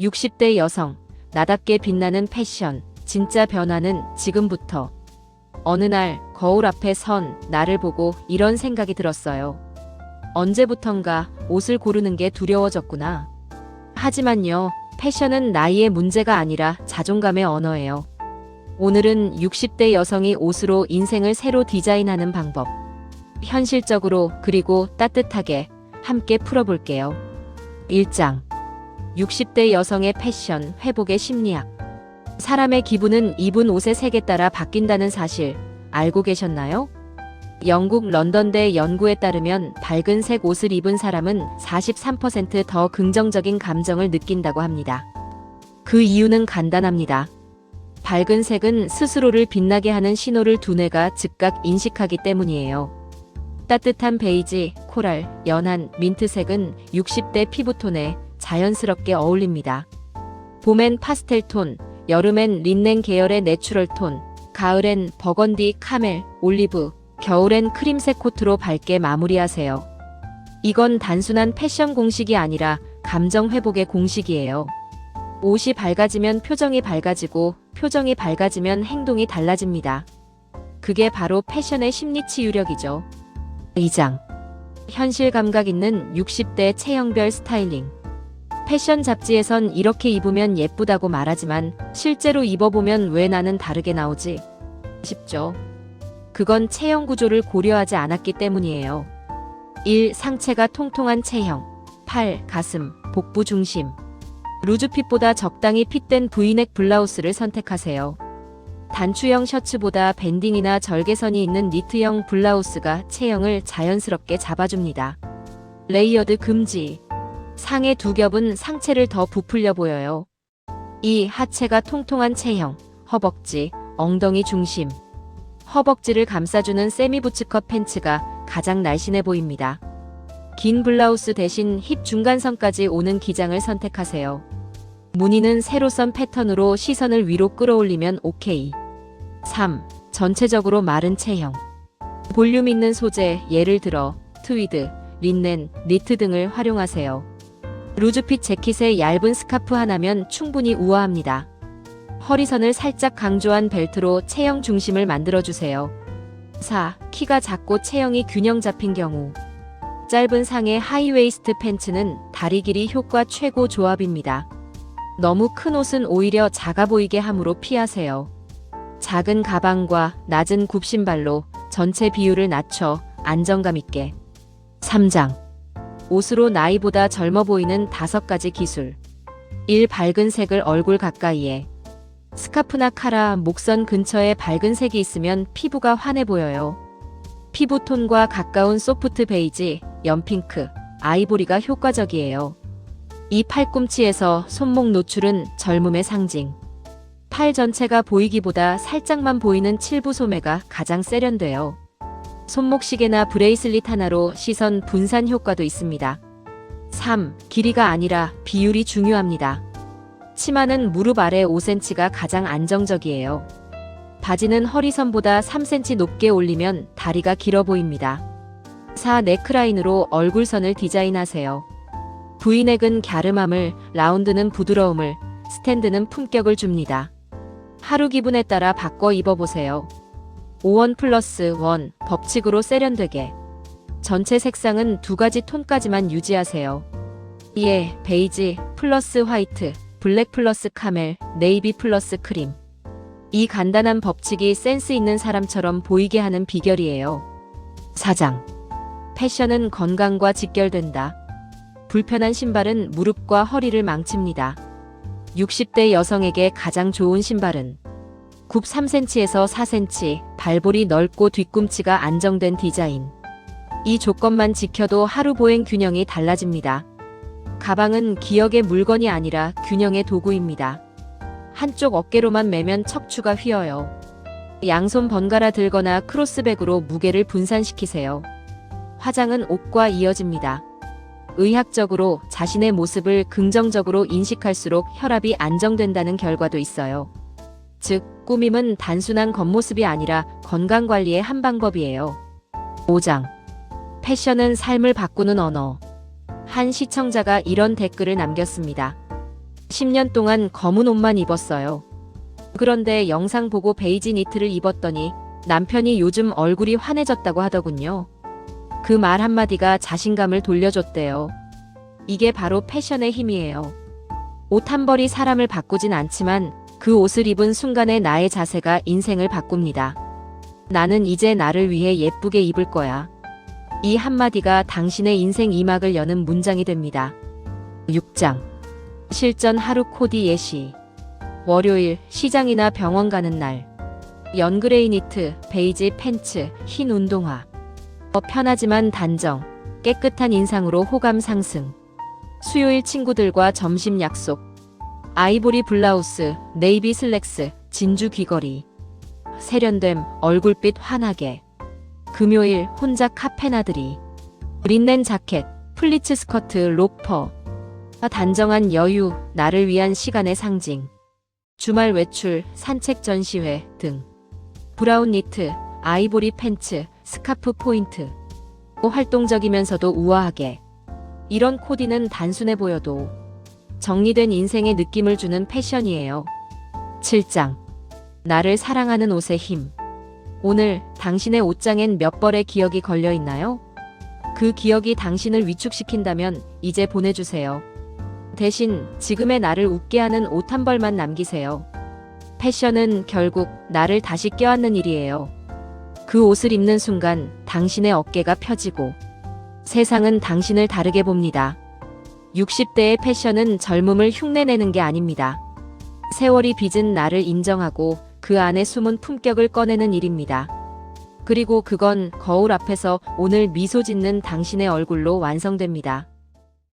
60대 여성, 나답게 빛나는 패션, 진짜 변화는 지금부터. 어느 날 거울 앞에 선 나를 보고 이런 생각이 들었어요. 언제부턴가 옷을 고르는 게 두려워졌구나. 하지만요, 패션은 나이의 문제가 아니라 자존감의 언어예요. 오늘은 60대 여성이 옷으로 인생을 새로 디자인하는 방법. 현실적으로 그리고 따뜻하게 함께 풀어볼게요. 1장. 60대 여성의 패션 회복의 심리학. 사람의 기분은 입은 옷의 색에 따라 바뀐다는 사실 알고 계셨나요? 영국 런던대 연구에 따르면 밝은 색 옷을 입은 사람은 43%더 긍정적인 감정을 느낀다고 합니다. 그 이유는 간단합니다. 밝은 색은 스스로를 빛나게 하는 신호를 두뇌가 즉각 인식하기 때문이에요. 따뜻한 베이지, 코랄, 연한, 민트색은 60대 피부톤에 자연스럽게 어울립니다. 봄엔 파스텔 톤, 여름엔 린넨 계열의 내추럴 톤, 가을엔 버건디, 카멜, 올리브, 겨울엔 크림색 코트로 밝게 마무리하세요. 이건 단순한 패션 공식이 아니라 감정 회복의 공식이에요. 옷이 밝아지면 표정이 밝아지고 표정이 밝아지면 행동이 달라집니다. 그게 바로 패션의 심리 치유력이죠. 2장. 현실 감각 있는 60대 체형별 스타일링. 패션 잡지에선 이렇게 입으면 예쁘다고 말하지만 실제로 입어보면 왜 나는 다르게 나오지? 싶죠. 그건 체형 구조를 고려하지 않았기 때문이에요. 1. 상체가 통통한 체형. 8. 가슴, 복부 중심. 루즈핏보다 적당히 핏된 브이넥 블라우스를 선택하세요. 단추형 셔츠보다 밴딩이나 절개선이 있는 니트형 블라우스가 체형을 자연스럽게 잡아줍니다. 레이어드 금지. 상의 두 겹은 상체를 더 부풀려 보여요. 2. 하체가 통통한 체형, 허벅지, 엉덩이 중심. 허벅지를 감싸주는 세미부츠컷 팬츠가 가장 날씬해 보입니다. 긴 블라우스 대신 힙 중간선까지 오는 기장을 선택하세요. 무늬는 세로선 패턴으로 시선을 위로 끌어올리면 오케이. 3. 전체적으로 마른 체형. 볼륨 있는 소재, 예를 들어 트위드, 린넨, 니트 등을 활용하세요. 루즈핏 재킷에 얇은 스카프 하나면 충분히 우아합니다. 허리선을 살짝 강조한 벨트로 체형 중심을 만들어주세요. 4. 키가 작고 체형이 균형 잡힌 경우. 짧은 상의 하이웨이스트 팬츠는 다리 길이 효과 최고 조합입니다. 너무 큰 옷은 오히려 작아 보이게 함으로 피하세요. 작은 가방과 낮은 굽신발로 전체 비율을 낮춰 안정감 있게. 3장. 옷으로 나이보다 젊어 보이는 다섯 가지 기술. 1. 밝은 색을 얼굴 가까이에. 스카프나 카라, 목선 근처에 밝은 색이 있으면 피부가 환해 보여요. 피부톤과 가까운 소프트 베이지, 연핑크, 아이보리가 효과적이에요. 이 팔꿈치에서 손목 노출은 젊음의 상징. 팔 전체가 보이기보다 살짝만 보이는 칠부 소매가 가장 세련돼요. 손목시계나 브레이슬릿 하나로 시선 분산 효과도 있습니다. 3. 길이가 아니라 비율이 중요합니다. 치마는 무릎 아래 5cm가 가장 안정적이에요. 바지는 허리선보다 3cm 높게 올리면 다리가 길어 보입니다. 4. 네크라인으로 얼굴선을 디자인하세요. V넥은 갸름함을, 라운드는 부드러움을, 스탠드는 품격을 줍니다. 하루 기분에 따라 바꿔 입어보세요. 5원 플러스 1 법칙으로 세련되게. 전체 색상은 두 가지 톤까지만 유지하세요. 이에 베이지 플러스 화이트, 블랙 플러스 카멜, 네이비 플러스 크림. 이 간단한 법칙이 센스 있는 사람처럼 보이게 하는 비결이에요. 4장. 패션은 건강과 직결된다. 불편한 신발은 무릎과 허리를 망칩니다. 60대 여성에게 가장 좋은 신발은 굽 3cm에서 4cm, 발볼이 넓고 뒤꿈치가 안정된 디자인. 이 조건만 지켜도 하루 보행 균형이 달라집니다. 가방은 기억의 물건이 아니라 균형의 도구입니다. 한쪽 어깨로만 매면 척추가 휘어요. 양손 번갈아 들거나 크로스백으로 무게를 분산시키세요. 화장은 옷과 이어집니다. 의학적으로 자신의 모습을 긍정적으로 인식할수록 혈압이 안정된다는 결과도 있어요. 즉, 꾸밈은 단순한 겉모습이 아니라 건강관리의 한 방법이에요. 5장. 패션은 삶을 바꾸는 언어. 한 시청자가 이런 댓글을 남겼습니다. 10년 동안 검은 옷만 입었어요. 그런데 영상 보고 베이지 니트를 입었더니 남편이 요즘 얼굴이 환해졌다고 하더군요. 그 말 한마디가 자신감을 돌려줬대요. 이게 바로 패션의 힘이에요. 옷 한 벌이 사람을 바꾸진 않지만 그 옷을 입은 순간의 나의 자세가 인생을 바꿉니다. 나는 이제 나를 위해 예쁘게 입을 거야. 이 한마디가 당신의 인생 이막을 여는 문장이 됩니다. 6장. 실전 하루 코디 예시. 월요일 시장이나 병원 가는 날. 연그레이 니트, 베이지 팬츠, 흰 운동화. 어, 편하지만 단정, 깨끗한 인상으로 호감 상승. 수요일 친구들과 점심 약속. 아이보리 블라우스, 네이비 슬랙스, 진주 귀걸이. 세련됨, 얼굴빛 환하게. 금요일 혼자 카페 나들이. 린넨 자켓, 플리츠 스커트, 로퍼. 단정한 여유, 나를 위한 시간의 상징. 주말 외출, 산책 전시회 등. 브라운 니트, 아이보리 팬츠, 스카프 포인트. 활동적이면서도 우아하게. 이런 코디는 단순해 보여도 정리된 인생의 느낌을 주는 패션이에요. 7장. 나를 사랑하는 옷의 힘. 오늘 당신의 옷장엔 몇 벌의 기억이 걸려 있나요? 그 기억이 당신을 위축시킨다면 이제 보내주세요. 대신 지금의 나를 웃게 하는 옷 한 벌만 남기세요. 패션은 결국 나를 다시 껴안는 일이에요. 그 옷을 입는 순간 당신의 어깨가 펴지고 세상은 당신을 다르게 봅니다. 60대의 패션은 젊음을 흉내내는 게 아닙니다. 세월이 빚은 나를 인정하고 그 안에 숨은 품격을 꺼내는 일입니다. 그리고 그건 거울 앞에서 오늘 미소 짓는 당신의 얼굴로 완성됩니다.